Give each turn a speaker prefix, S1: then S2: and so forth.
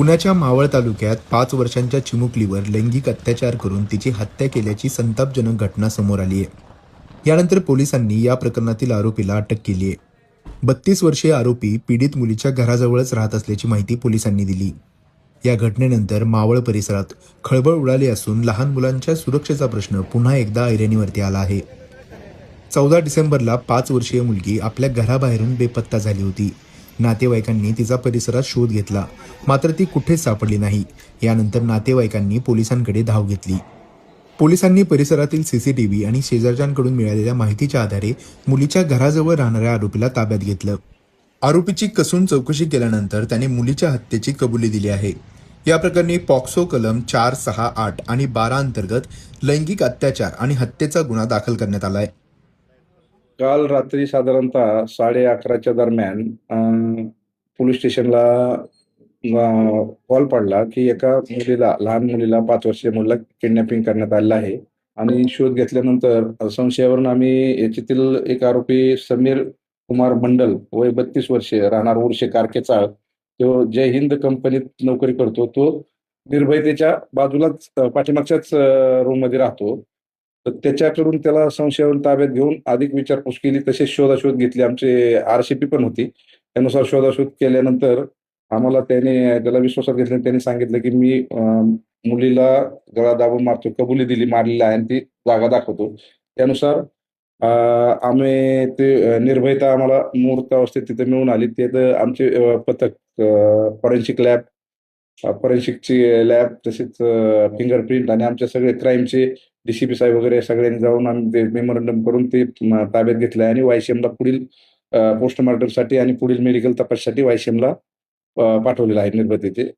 S1: पुण्याच्या मावळ तालुक्यात पाच वर्षांच्या चिमुकलीवर लैंगिक अत्याचार करून तिची हत्या केल्याची संतापजनक घटना समोर आली आहे. यानंतर पोलिसांनी या प्रकरणातील आरोपीला अटक केली आहे. बत्तीस वर्षीय आरोपी पीडित मुलीच्या घराजवळच राहत असल्याची माहिती पोलिसांनी दिली. या घटनेनंतर मावळ परिसरात खळबळ उडाली असून लहान मुलांच्या सुरक्षेचा प्रश्न पुन्हा एकदा ऐरणीवरती आला आहे. चौदा डिसेंबरला पाच वर्षीय मुलगी आपल्या घराबाहेरून बेपत्ता झाली होती. नातेवाईकांनी तिचा परिसरात शोध घेतला. मात्र ती कुठेच सापडली नाही. यानंतर नातेवाईकांनी पोलिसांकडे धाव घेतली. पोलिसांनी परिसरातील सीसीटीव्ही आणि शेजारच्यांकडून मिळालेल्या माहितीच्या आधारे मुलीच्या घराजवळ राहणाऱ्या आरोपीला ताब्यात घेतलं. आरोपीची कसून चौकशी केल्यानंतर त्याने मुलीच्या हत्येची कबुली दिली आहे. या प्रकरणी पॉक्सो कलम चार सहा आठ आणि बारा अंतर्गत लैंगिक अत्याचार आणि हत्येचा गुन्हा दाखल करण्यात आलाय.
S2: काल रात्री साधारणतः साडे अकराच्या दरम्यान पोलीस स्टेशनला कॉल पडला की एका मुलीला लहान मुलीला पाच वर्षीय मुलीला किडनॅपिंग करण्यात आलेलं आहे आणि शोध घेतल्यानंतर संशयावरून आम्ही याच्यातील एक आरोपी समीर कुमार मंडल वय बत्तीस वर्षे राहणार उर्शे कारकेचाळ. तो जय हिंद कंपनीत नोकरी करतो. तो निर्भयतेच्या बाजूलाच पाठीमागच्याच रूममध्ये राहतो. तर त्याच्याकडून त्याला संशयावरून ताब्यात घेऊन अधिक विचारपूस केली. तसेच शोधाशोध घेतली. आमचे आरसीपी पण होती. त्यानुसार शोधाशोध केल्यानंतर आम्हाला त्याने त्याला विश्वासात घेतल्याने त्यांनी सांगितलं की मी मुलीला गळा दाबून मारतो कबुली दिली मारलेली आहे आणि ती जागा दाखवतो. त्यानुसार आम्ही ते निर्भयता आम्हाला मूर्त अवस्थेत तिथे मिळून आली. ते आमचे पथक फॉरेन्सिक लॅब फॉरेन्सिकची लॅब तसेच फिंगरप्रिंट आणि आमच्या सगळे क्राईमचे डीसीपी साहेब वगैरे सगळ्यांनी जाऊन आम्ही ते मेमोरंडम करून ते ताब्यात घेतलं आहे आणि वायसीएमला पुढील पोस्टमॉर्टमसाठी आणि पुढील मेडिकल तपाससाठी वायसीएमला पाठवलेलं आहे निर्भतेचे